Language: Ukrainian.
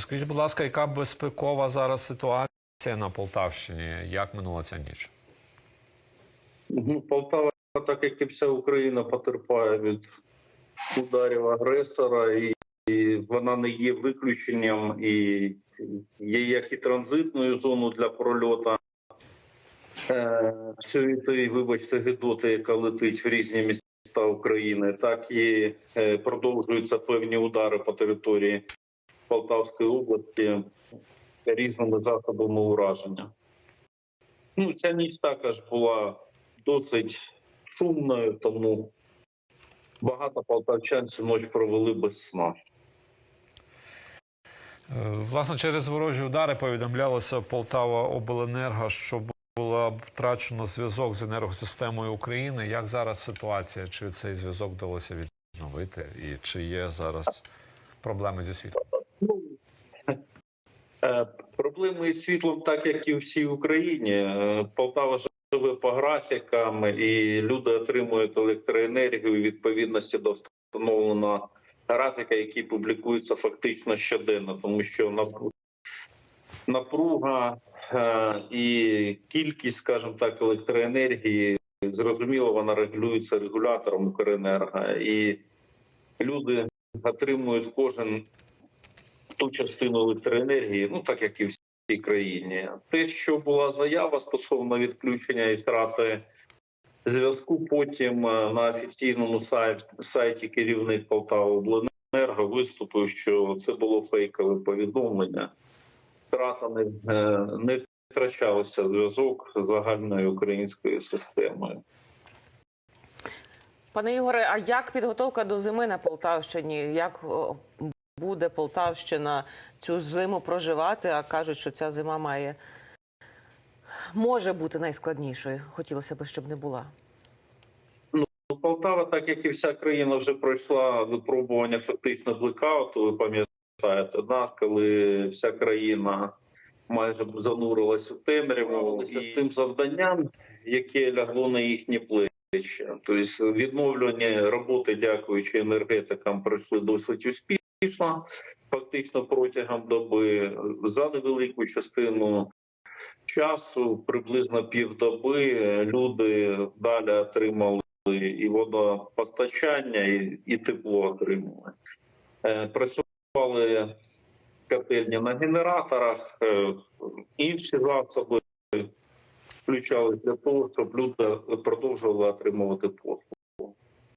Скажіть, будь ласка, яка безпекова зараз ситуація на Полтавщині? Як минула ця ніч? Полтава, так як і вся Україна, потерпає від ударів агресора, і, і вона не є виключенням, і є як і транзитною зоною для прольоту е, цієї, тої, вибачте, гидоти, яка летить в різні міста України, так і е, продовжуються певні удари по території Полтавської області різними засобами ураження. Ну, ця ніч також була досить шумною, тому багато полтавчан цю ніч провели без сна. Власне, через ворожі удари повідомлялося Полтава Обленерго, що було втрачено зв'язок з енергосистемою України. Як зараз ситуація? Чи цей зв'язок вдалося відновити? І чи є зараз проблеми зі світлом? Е, Проблеми із світлом, так як і в всій Україні. Е, Полтава живе по графікам, і люди отримують електроенергію у відповідності до встановленого графіка, який публікується фактично щоденно, тому що нап- напруга е, і кількість, скажімо так, електроенергії зрозуміло, вона регулюється регулятором Укренерго, і люди отримують кожен ту частину електроенергії, ну так як і всій країні. Те, що була заява стосовно відключення і втрати зв'язку, потім е, на офіційному сайті, сайті керівник Полтавобленерго виступив, що це було фейкове повідомлення. Втрата не, е, не втрачався зв'язок з загальною українською системою. Пане Ігоре, а як підготовка до зими на Полтавщині? Як буде Полтавщина цю зиму проживати? А кажуть, що ця зима має може бути найскладнішою. Хотілося б, щоб не була. Ну, Полтава, так як і вся країна, вже пройшла випробування фактично блекауту. Ви пам'ятаєте, да? коли вся країна майже занурилась у темряву і з тим завданням, яке лягло на їхні плечі. Тобто відновлені роботи, дякуючи енергетикам, пройшли досить успішно. Фактично протягом доби за невелику частину часу, приблизно півдоби, люди далі отримали і водопостачання, і, і тепло отримали. Е, Працювали котельні на генераторах, е, інші засоби включались для того, щоб люди продовжували отримувати послуги.